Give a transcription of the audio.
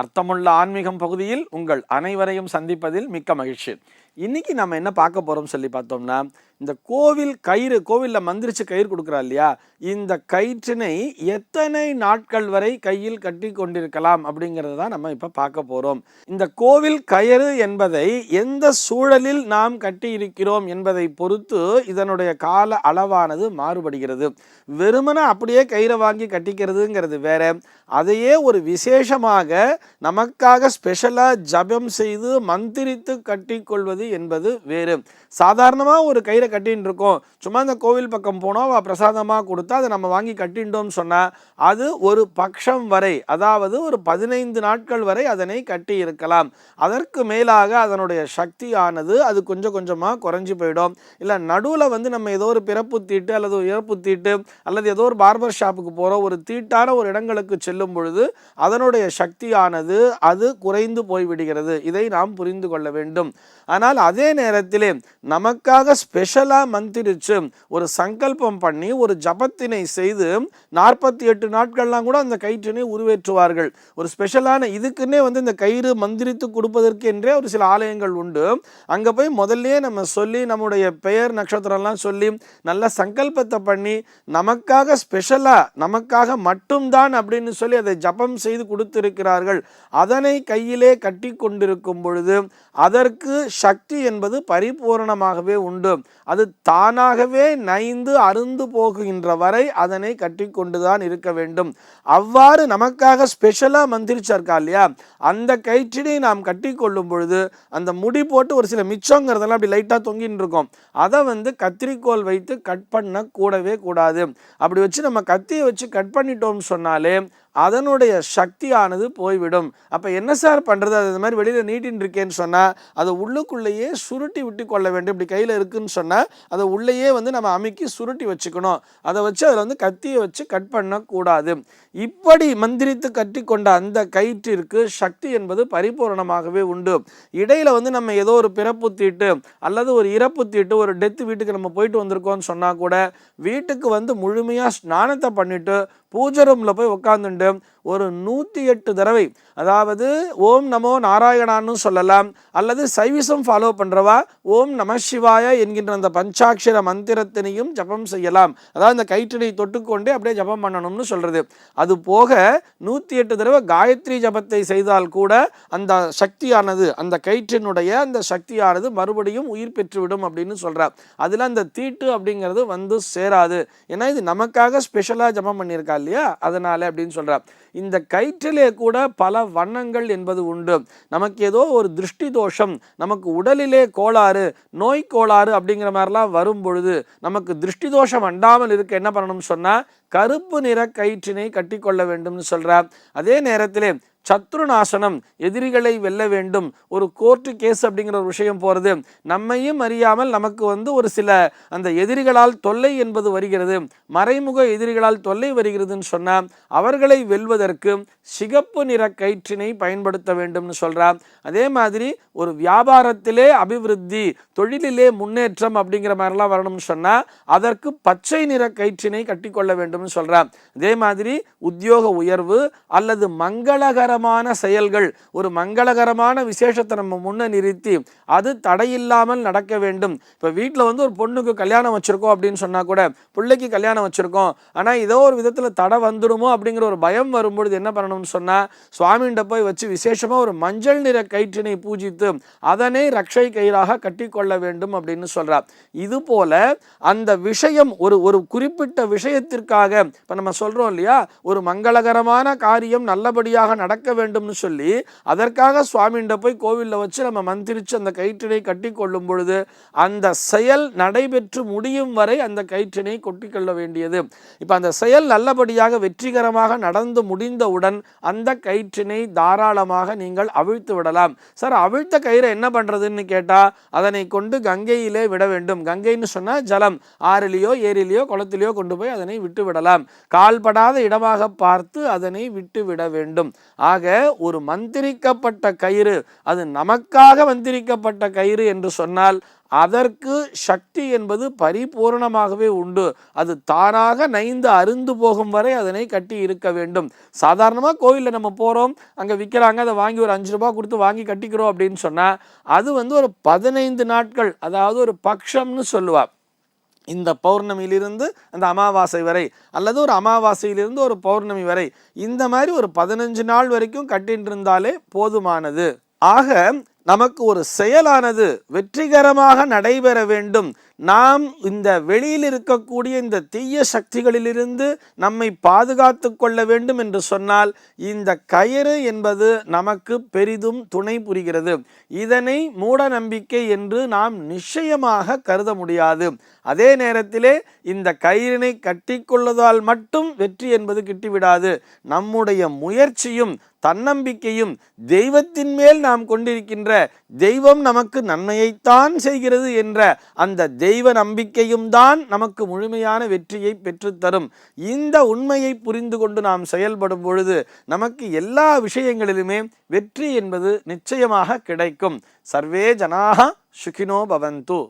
அர்த்தமுள்ள ஆன்மீகம் பகுதியில் உங்கள் அனைவரையும் சந்திப்பதில் மிக்க மகிழ்ச்சி. இன்னைக்கு நம்ம என்ன பார்க்க போகிறோம்னு சொல்லி பார்த்தோம்னா இந்த கோவில் கயிறு கோவிலில் மந்திரிச்சு கயிறு கொடுக்குறா இல்லையா? இந்த கயிற்றினை எத்தனை நாட்கள் வரை கையில் கட்டி கொண்டிருக்கலாம் அப்படிங்கிறது தான் நம்ம இப்போ பார்க்க போகிறோம் இந்த கோவில் கயிறு என்பதை எந்த சூழலில் நாம் கட்டி இருக்கிறோம் என்பதை பொறுத்து இதனுடைய கால அளவானது மாறுபடுகிறது. வெறுமனை அப்படியே கயிறை வாங்கி கட்டிக்கிறதுங்கிறது வேற. அதையே ஒரு விசேஷமாக நமக்காக ஸ்பெஷலாக ஜபம் செய்து மந்திரித்து கட்டிக்கொள்வது என்பது வேறு. சாதாரணமாக ஒரு கயிறை கட்டின்னு இருக்கோம். சும்மா இந்த கோவில் பக்கம் போனோம் அவள் பிரசாதமாக கொடுத்தா அதை நம்ம வாங்கி கட்டின்றோம்னு சொன்னால் அது ஒரு பக்ஷம் வரை அதாவது ஒரு பதினைந்து நாட்கள் வரை அதனை கட்டி இருக்கலாம். அதற்கு மேலாக அதனுடைய சக்தியானது அது கொஞ்சம் கொஞ்சமாக குறைஞ்சி போயிடும். இல்லை நடுவில் வந்து நம்ம ஏதோ ஒரு பிறப்பு தீட்டு அல்லது இறப்பு தீட்டு அல்லது ஏதோ ஒரு பார்பர் ஷாப்புக்கு போகிறோம் ஒரு தீட்டான ஒரு இடங்களுக்கு செல்லும் பொழுது அதனுடைய சக்தியானது அது குறைந்து போய்விடுகிறது. இதை நாம் புரிந்து கொள்ள வேண்டும். ஆனால் அதே நேரத்திலே நமக்காக ஸ்பெஷலாக மந்திரிச்சு ஒரு சங்கல்பம் பண்ணி ஒரு ஜபத்தினை செய்து நாற்பத்தி எட்டு நாட்கள்லாம் கூட அந்த கயிற்றினை உருவேற்றுவார்கள். ஒரு ஸ்பெஷலான இதுக்குன்னே வந்து இந்த கயிறு மந்திரித்து கொடுப்பதற்கு என்றே ஒரு சில ஆலயங்கள் உண்டு. அங்கே போய் முதல்ல நம்ம சொல்லி நம்முடைய பெயர் நட்சத்திரம்லாம் சொல்லி நல்ல சங்கல்பத்தை பண்ணி நமக்காக ஸ்பெஷலாக நமக்காக மட்டும்தான் அப்படின்னு சொல்லி அதை ஜபம் செய்து கொடுத்திருக்கிறார்கள். அதனை கையிலே கட்டி கொண்டிருக்கும் பொழுது அதற்கு சக்தி என்பது பரிபூரணமாகவே உண்டு. அது தானாகவே நைந்து அருந்து போகின்ற வரை அதனை கட்டி கொண்டுதான் இருக்க வேண்டும். அவ்வாறு நமக்காக ஸ்பெஷலாக மந்திரிச்சார்க்கா இல்லையா? அந்த கயிற்றினை நாம் கட்டி கொள்ளும் பொழுது அந்த முடி போட்டு ஒரு சில மிச்சங்கிறதெல்லாம் அப்படி லைட்டாக தொங்கின்னு இருக்கும். அதை வந்து கத்திரிக்கோல் வைத்து கட் பண்ண கூடவே கூடாது. அப்படி வச்சு நம்ம கத்தியை வச்சு கட் பண்ணிட்டோம்னு சொன்னாலே அதனுடைய சக்தியானது போய்விடும். அப்போ என்ன சார் பண்ணுறது அது இந்த மாதிரி வெளியில் நீட்டின்னு இருக்கேன்னு சொன்னால் அதை உள்ளுக்குள்ளேயே சுருட்டி விட்டு கொள்ள வேண்டும். இப்படி கையில் இருக்குதுன்னு சொன்னால் அதை உள்ளேயே வந்து நம்ம அமைக்கி சுருட்டி வச்சுக்கணும். அதை வச்சு அதில் வந்து கத்தியை வச்சு கட் பண்ணக்கூடாது. இப்படி மந்திரித்து கட்டி கொண்ட அந்த கயிற்றிற்கு சக்தி என்பது பரிபூரணமாகவே உண்டு. இடையில் வந்து நம்ம ஏதோ ஒரு பிறப்பு தீட்டு அல்லது ஒரு இறப்பு தீட்டு ஒரு டெத்து வீட்டுக்கு நம்ம போயிட்டு வந்திருக்கோம்னு சொன்னால் கூட வீட்டுக்கு வந்து முழுமையாக ஸ்நானத்தை பண்ணிவிட்டு பூஜை ரூமில் போய் உட்காந்துட்டு ஒரு நூற்றி எட்டு தடவை. அதாவது ஓம் நமோ நாராயணான்னு சொல்லலாம். அல்லது சைவிசம் ஃபாலோ பண்ணுறவா ஓம் நம சிவாய என்கின்ற அந்த பஞ்சாட்சர மந்திரத்தினையும் ஜபம் செய்யலாம். அதாவது இந்த கயிற்றினை தொட்டுக்கொண்டே அப்படியே ஜபம் பண்ணணும்னு சொல்கிறது அது போக நூற்றி எட்டு தடவை காயத்ரி ஜபத்தை செய்தால் கூட அந்த சக்தியானது அந்த கயிற்றினுடைய அந்த சக்தியானது மறுபடியும் உயிர் பெற்றுவிடும் அப்படின்னு சொல்கிறார் அதில் அந்த தீட்டு அப்படிங்கிறது வந்து சேராது. ஏன்னா இது நமக்காக ஸ்பெஷலாக ஜபம் பண்ணியிருக்கா இல்லையா? அதனால் அப்படின்னு சொல்கிறார் இந்த கயிற்றிலே கூட பல வண்ணங்கள் என்பது உண்டு. நமக்கு ஏதோ ஒரு திருஷ்டி தோஷம் நமக்கு உடலிலே கோளாறு நோய் கோளாறு அப்படிங்கிற மாதிரிலாம் வரும் பொழுது நமக்கு திருஷ்டி தோஷம் அண்டாமல் இருக்க என்ன பண்ணணும்னு சொன்னால் கருப்பு நிற கயிற்றினை கட்டிக்கொள்ள வேண்டும்னு சொல்கிறார் அதே நேரத்திலே சத்ருநாசனம் எதிரிகளை வெல்ல வேண்டும். ஒரு கோர்ட்டு கேஸ் அப்படிங்கிற ஒரு விஷயம் போகிறது நம்மையும் அறியாமல் நமக்கு வந்து ஒரு சில அந்த எதிரிகளால் தொல்லை என்பது வருகிறது. மறைமுக எதிரிகளால் தொல்லை வருகிறதுன்னு சொன்னால் அவர்களை வெல்வதற்கு சிகப்பு நிற கயிற்றினை பயன்படுத்த வேண்டும்னு சொல்கிறார் அதே மாதிரி ஒரு வியாபாரத்திலே அபிவிருத்தி தொழிலிலே முன்னேற்றம் அப்படிங்கிற மாதிரிலாம் வரணும்னு சொன்னால் அதற்கு பச்சை நிற கயிற்றினை கட்டிக்கொள்ள வேண்டும்னு சொல்கிறார் அதே மாதிரி உத்தியோக உயர்வு அல்லது மங்களகரமான செயல்கள் ஒரு மங்களகரமான விசேஷத்தை நம்ம முன்ன நிறுத்தி அது தடையில்லாமல் நடக்க வேண்டும். இப்போ வீட்டில் வந்து ஒரு பொண்ணுக்கு கல்யாணம் வச்சுருக்கோம் அப்படின்னு சொன்னால் கூட பிள்ளைக்கு கல்யாணம் வச்சுருக்கோம். ஆனால் ஏதோ ஒரு விதத்தில் தடை வந்துடுமோ அப்படிங்கிற ஒரு பயம் வரும்பொழுது என்ன பண்ணணும்னு சொன்னால் சுவாமிகிட்ட போய் வச்சு விசேஷமாக ஒரு மஞ்சள் நிற கயிற்றினை பூஜித்து அதனை ரக்ஷை கயிறாக கட்டிக்கொள்ள வேண்டும் அப்படின்னு சொல்கிறார் இது போல அந்த விஷயம் ஒரு ஒரு குறிப்பிட்ட விஷயத்திற்காக இப்போ நம்ம சொல்கிறோம் இல்லையா ஒரு மங்களகரமான காரியம் நல்லபடியாக நடக்க வேண்டும்னு சொல்லி அதற்காக சுவாமிகிட்ட போய் கோவிலில் வச்சு நம்ம மந்திரிச்சு அந்த கயிற்றினை கட்டி கொள்ளும் பொழுது அந்த செயல் நடைபெற்று முடியும் வரை அந்த கயிற்றினை கொட்டிக்கொள்ள வேண்டியது. இப்போ அந்த செயல் நல்லபடியாக வெற்றிகரமாக நடந்து முடிந்தவுடன் அந்த கயிற்றினை தாராளமாக நீங்கள் அவிழ்த்து விடலாம். சார் அவிழ்த்த கயிறை என்ன பண்ணுறதுன்னு கேட்டால் அதனை கொண்டு கங்கையிலே விட வேண்டும். கங்கைன்னு சொன்னால் ஜலம். ஆறிலேயோ ஏரிலேயோ குளத்திலேயோ கொண்டு போய் அதனை விட்டு விடலாம். கால்படாத இடமாக பார்த்து அதனை விட்டு விட வேண்டும். ஆக ஒரு மந்திரிக்கப்பட்ட கயிறு அது நமக்காக மந்திரிக்கப்பட்ட கயிறு என்று சொன்னால் அதற்கு சக்தி என்பது பரிபூரணமாகவே உண்டு. அது தானாக நைந்து அருந்து போகும் வரை அதனை கட்டி இருக்க வேண்டும். சாதாரணமாக கோவிலில் நம்ம போகிறோம் அங்கே விற்கிறாங்க அதை வாங்கி ஒரு அஞ்சு ரூபா கொடுத்து வாங்கி கட்டிக்கிறோம் அப்படின்னு சொன்னால் அது வந்து ஒரு பதினைந்து நாட்கள் அதாவது ஒரு பக்ஷம்னு சொல்லுவாள் இந்த பௌர்ணமியிலிருந்து அந்த அமாவாசை வரை அல்லது ஒரு அமாவாசையிலிருந்து ஒரு பௌர்ணமி வரை இந்த மாதிரி ஒரு பதினஞ்சு நாள் வரைக்கும் கட்டின்னு இருந்தாலே போதுமானது. ஆக நமக்கு ஒரு செயலானது வெற்றிகரமாக நடைபெற வேண்டும். நாம் இந்த வெளியில் இருக்கக்கூடிய இந்த தீய சக்திகளிலிருந்து நம்மை பாதுகாத்து கொள்ள வேண்டும் என்று சொன்னால் இந்த கயிறு என்பது நமக்கு பெரிதும் துணை புரிகிறது. இதனை மூட நம்பிக்கை என்று நாம் நிச்சயமாக கருத முடியாது. அதே நேரத்திலே இந்த கயிறினை கட்டிக்கொள்வதால் மட்டும் வெற்றி என்பது கிட்டிவிடாது. நம்முடைய முயற்சியும் தன்னம்பிக்கையும் தெய்வத்தின் மேல் நாம் கொண்டிருக்கின்ற தெய்வம் நமக்கு நன்மையைத்தான் செய்கிறது என்ற அந்த தெய்வ நம்பிக்கையும் தான் நமக்கு முழுமையான வெற்றியை பெற்றுத்தரும். இந்த உண்மையை புரிந்து கொண்டு நாம் செயல்படும் பொழுது நமக்கு எல்லா விஷயங்களிலுமே வெற்றி என்பது நிச்சயமாக கிடைக்கும். சர்வே ஜனாக சுகினோ பவந்து.